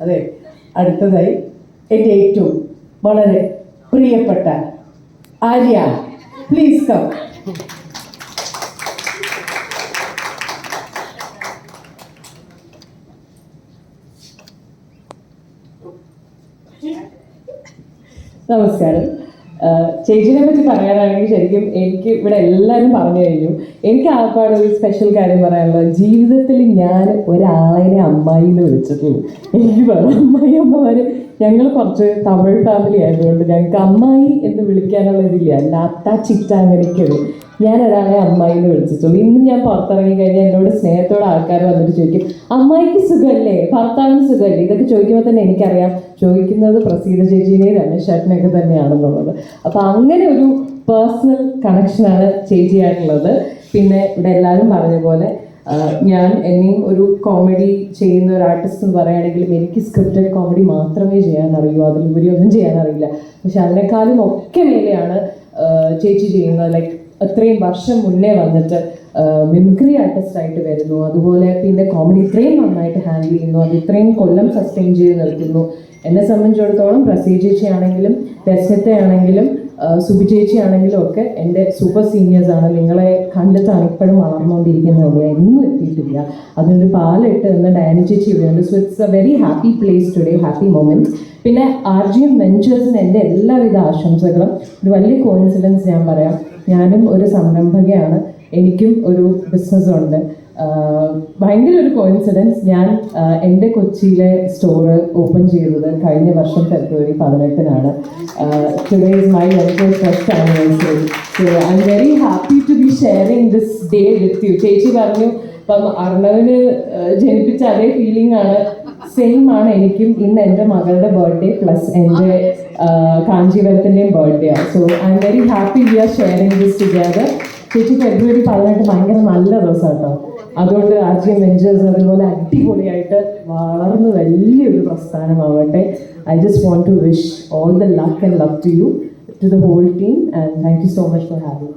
അതെ അടുത്തതായി എന്റെ ഏറ്റവും വളരെ പ്രിയപ്പെട്ട ആര്യ പ്ലീസ് കം നമസ്കാരം. ചേച്ചിനെ പറ്റി പറയാനാണെങ്കിൽ ശരിക്കും എനിക്ക് ഇവിടെ എല്ലാവരും പറഞ്ഞു കഴിഞ്ഞു. എനിക്ക് ആൾക്കാട് ഒരു സ്പെഷ്യൽ കാര്യം പറയാനുള്ളത്. ജീവിതത്തിൽ ഞാൻ ഒരാളെ അമ്മായി എന്ന് വിളിച്ചിട്ടുള്ളൂ എനിക്ക് പറയാം അമ്മായി അമ്മമാര് ഞങ്ങൾ കുറച്ച് തമിഴ് ഫാമിലി ആയതുകൊണ്ട് ഞങ്ങൾക്ക് അമ്മായി എന്ന് വിളിക്കാനുള്ള ഇതില്ല. ലാത്ത ചിറ്റ അങ്ങനെയൊക്കെയുള്ളൂ ഞാൻ ഒരാളെ അമ്മായി എന്ന് വിളിച്ചിട്ടുള്ളൂ. ഇന്നും ഞാൻ പുറത്തിറങ്ങി കഴിഞ്ഞാൽ എന്നോട് സ്നേഹത്തോടെ ആൾക്കാർ വന്നിട്ട് ചോദിക്കും അമ്മായിക്ക് സുഖമല്ലേ ഭർത്താവിന് സുഖമല്ലേ ഇതൊക്കെ ചോദിക്കുമ്പോൾ തന്നെ എനിക്കറിയാം. ചോദിക്കുന്നത് പ്രസീത ചേച്ചീനെയും രമേശ് ചേട്ടനെയൊക്കെ തന്നെയാണെന്നുള്ളത്. അപ്പോൾ അങ്ങനെ ഒരു പേഴ്സണൽ കണക്ഷനാണ് ചേച്ചിയായിട്ടുള്ളത്. പിന്നെ ഇവിടെ എല്ലാവരും പറഞ്ഞ പോലെ ഞാൻ എന്നെയും ഒരു കോമഡി ചെയ്യുന്ന ഒരു ആർട്ടിസ്റ്റ് എന്ന് പറയുകയാണെങ്കിലും എനിക്ക് സ്ക്രിപ്റ്റഡ് കോമഡി മാത്രമേ ചെയ്യാൻ അറിയൂ അതിലുപരി ഒന്നും ചെയ്യാൻ അറിയില്ല പക്ഷെ അതിനേക്കാളും ഒക്കെ മേലെയാണ് ചേച്ചി ചെയ്യുന്നത്. ലൈക്ക് അത്രയും വർഷം മുന്നേ വന്നിട്ട് മിമിക്രി ആർട്ടിസ്റ്റ് ആയിട്ട് വരുന്നു. അതുപോലെ പിന്നെ കോമഡി ഇത്രയും നന്നായിട്ട് ഹാൻഡിൽ ചെയ്യുന്നു. അത് ഇത്രയും കൊല്ലം സസ്റ്റെയിൻ ചെയ്ത് നിർത്തുന്നു. എന്നെ സംബന്ധിച്ചിടത്തോളം പ്രസീ ചേച്ചി ആണെങ്കിലും രസ്യത്ത ആണെങ്കിലും സുബി ചേച്ചി ആണെങ്കിലും ഒക്കെ എന്റെ സൂപ്പർ സീനിയേഴ്സ് ആണ്. നിങ്ങളെ കണ്ടിട്ടാണ് ഇപ്പോഴും വളർന്നുകൊണ്ടിരിക്കുന്നുള്ളൂ എന്നും എത്തിയിട്ടില്ല. അതിനൊരു പാലിട്ട് എന്ന ഡാനി ചേച്ചി ഇവിടെയുണ്ട്. So it's a very happy place today happy moments പിന്നെ ആർ ജി എം വെഞ്ചേഴ്സിന് എന്റെ എല്ലാവിധ ആശംസകളും. ഒരു വലിയ കോയിൻസിഡൻസ് ഞാൻ പറയാം. ഞാനും ഒരു സംരംഭകയാണ്. എനിക്കും ഒരു ബിസിനസ് ഉണ്ട് ഭയങ്കര ഒരു കോയിൻസിഡൻസ് ഞാൻ എന്റെ കൊച്ചിയിലെ സ്റ്റോർ ഓപ്പൺ ചെയ്തത് കഴിഞ്ഞ വർഷം ഫെബ്രുവരി പതിനെട്ടിനാണ്. Today is my welfare first anniversary so I'm very happy to be sharing this day with you ചേച്ചി പറഞ്ഞു ഇപ്പം അർണവിന് ജനിപ്പിച്ച അതേ ഫീലിംഗ് ആണ്. സെയിം ആണ് എനിക്കും ഇന്ന് എന്റെ മകളുടെ ബർത്ത്ഡേ പ്ലസ് എന്റെ കാഞ്ചീപുരത്തിന്റെയും ബർത്ത്ഡേ ആണ്. So I'm very happy we are sharing this together ചേച്ചി ഫെബ്രുവരി പതിനെട്ട് ഭയങ്കര നല്ല ദിവസമാണ് കേട്ടോ അതുകൊണ്ട് ആർജിയം വെഞ്ചേഴ്സ് അതുപോലെ അടിപൊളിയായിട്ട് വളർന്ന് വലിയൊരു പ്രസ്ഥാനമാവട്ടെ I just want to wish all the luck and love to you to the whole team and thank you so much for having